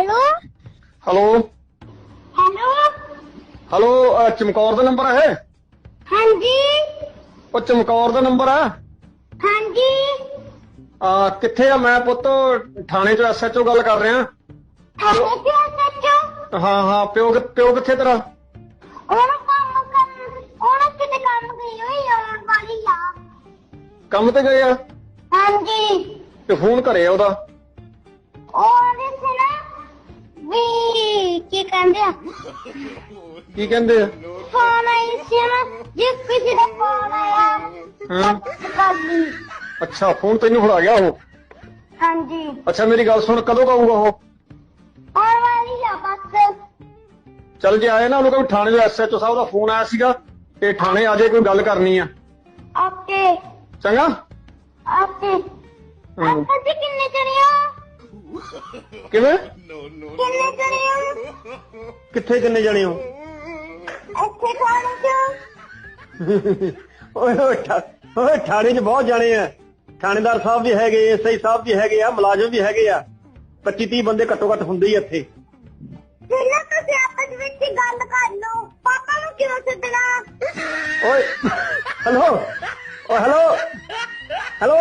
Hello? Hello? Hello? Hello ਅਹ ਚਮਕੌਰ ਦਾ number ਹੈ? ਹਾਂਜੀ। ਉਹ ਚਮਕੌਰ ਦਾ ਨੰਬਰ ਆ ਹਾਂਜੀ। ਆ ਕਿੱਥੇ ਆ? ਮੈਂ ਪੁੱਤ ਥਾਣੇ ਚੋਂ ਐਸਐਚਓ ਗੱਲ ਕਰ ਰਿਹਾ। ਸੱਚੋ ਹਾਂ ਹਾਂ ਪਿਓ ਕਿ- ਪਿਓ ਕਿੱਥੇ ਤੇਰਾ? ਉਹਨੂੰ ਕੰਮ ਕੰਮ ਉਹਨੂੰ ਕਿਤੇ ਕੰਮ ਗਈ ਹੋਈ ਆਉਣ ਵਾਲੀ ਆ। ਕੰਮ ਤੇ ਗਏ ਆ? ਹਾਂਜੀ। ਤੇ ਫੋਨ ਘਰੇ ਆ ਉਹਦਾ ਕਹਿੰਦੇ ਆ। ਕੀ ਕਹਿੰਦੇ ਆ? ਫੋਨ ਆਈ ਸੀ ਨਾ ਜੇ ਕਿਸੇ ਦਾ ਫੋਨ ਆਇਆ। ਹਾਂ। ਕਰ ਲਈ ਅੱਛਾ ਫੋਨ ਤੈਨੂੰ ਫੜਾ ਗਿਆ ਉਹ? ਹਾਂਜੀ। ਅੱਛਾ ਮੇਰੀ ਗੱਲ ਸੁਣ ਕਦੋਂ ਕਹੂਗਾ ਉਹ? ਆਉਣ ਵਾਲੀ ਆ ਬਸ। ਚੱਲ ਜੇ ਆਏ ਨਾ ਉਹਨੂੰ ਕਹੋ ਥਾਣੇ ਦੇ ਐਸਐਚਓ ਸਾਹਿਬ ਦਾ ਫੋਨ ਆਇਆ ਸੀਗਾ ਤੇ ਥਾਣੇ ਆ ਜੇ ਕੋਈ ਗੱਲ ਕਰਨੀ ਆ। ਓਕੇ। ਚੰਗਾ? ਓਕੇ। ਆਪਾਂ ਕਿੰਨੇ ਹੋ? ਕਿਵੇਂ? ਕਿੰਨੇ ਹੋ? ਕਿੱਥੇ ਕਿੰਨੇ ਜਣੇ ਹੋ? ਇੱਥੇ ਥਾਣੇ 'ਚ ਓਏ ਓਏ ਥਾਣੇ 'ਚ ਬਹੁਤ ਜਾਣੇ ਆ। ਥਾਣੇਦਾਰ ਸਾਹਿਬ ਵੀ ਹੈਗੇ ਐਸਆਈ ਸਾਹਿਬ ਵੀ ਹੈਗੇ ਆ ਮੁਲਾਜ਼ਮ ਵੀ ਹੈਗੇ ਆ। 25 30 ਬੰਦੇ ਘੱਟੋ ਘੱਟ ਹੁੰਦੇ ਹੀ ਇੱਥੇ। ਪਹਿਲਾਂ ਤੁਸੀਂ ਆਪਸ ਵਿੱਚ ਗੱਲ ਕਰ ਲਓ। ਪਾਪਾ ਨੂੰ ਕਿਉਂ ਸੱਦਣਾ? ਓਏ ਹੈਲੋ ਓ ਹੈਲੋ ਹੈਲੋ